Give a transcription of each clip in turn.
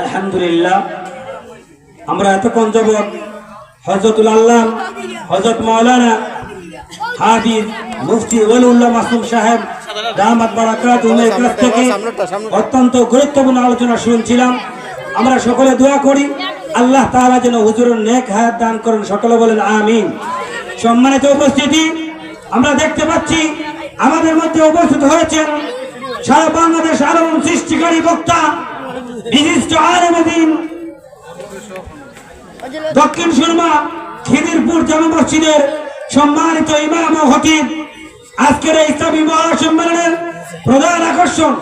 আলহামদুলিল্লাহ। আমরা এতক্ষণ যাবৎ হজরতুল আল্লাহ হজরত মৌলানা হাফিজ মুফতি ওয়ালিউল্লাহ মাসুম সাহেব রাহমাত বারাকাত উমের কাছ থেকে অত্যন্ত গুরুত্বপূর্ণ আলোচনা শুনছিলাম। আমরা সকলে দোয়া করি, আল্লাহ তাআলা যেন হুজুরের নেক হায়াত দান করেন, সকলে বলেন আমিন। সম্মানিত উপস্থিতি, আমরা দেখতে পাচ্ছি আমাদের মধ্যে উপস্থিত হয়েছেন সারা বাংলাদেশ আলোড়ন সৃষ্টিকারী বক্তা দক্ষিণ সুরমা, খিদিরপুর জামা মসজিদের সম্মানিত ইমাম ও খতিব আজকের ইসলামী মহাসম্মেলনের প্রধান আকর্ষণ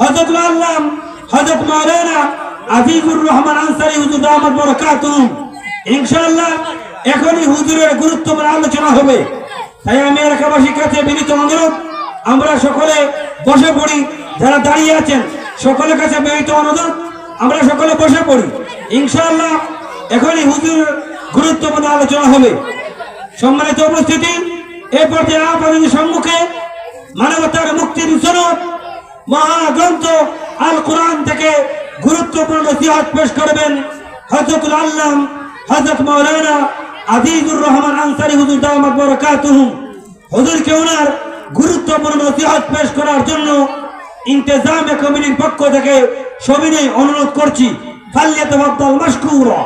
হজরত আল্লাহ হজরত মাওলানা আজিজুর রহমান আনসারি হুজুর আহমদ বরকাতুম ইনশাআল্লাহ এখনই হুজুরের গুরুত্বপূর্ণ আলোচনা হবে। তাই আমি এলাকাবাসীর কাছে বিনীত অনুরোধ, আমরা সকলে বসে পড়ি, যারা দাঁড়িয়ে আছেন, সকলের কাছে বিনীত অনুরোধ, আমরা সকলে বসে পড়ি। ইনশাআল্লাহ এখনই হুজুর গুরুত্বপূর্ণ আলোচনা হবে। সম্মানিত উপস্থিতি এই পর্যায়ে আপনাদের সম্মুখে মানবতার মুক্তির সনদ মহাগ্রন্থ আল কোরআন থেকে গুরুত্বপূর্ণ নসিহত পেশ করবেন হজরতুল আল্লাম হজরত মৌলানা আজিজুর রহমান আনসারি হুজুর দামাত বরকাতুহুম হুজুরকে ওনার গুরুত্বপূর্ণ নসিহত পেশ করার জন্য ইন্তেজামে কমিটির পক্ষ থেকে সবিনয় অনুরোধ করছি। ফাল্লিয়াত মাশকুরা।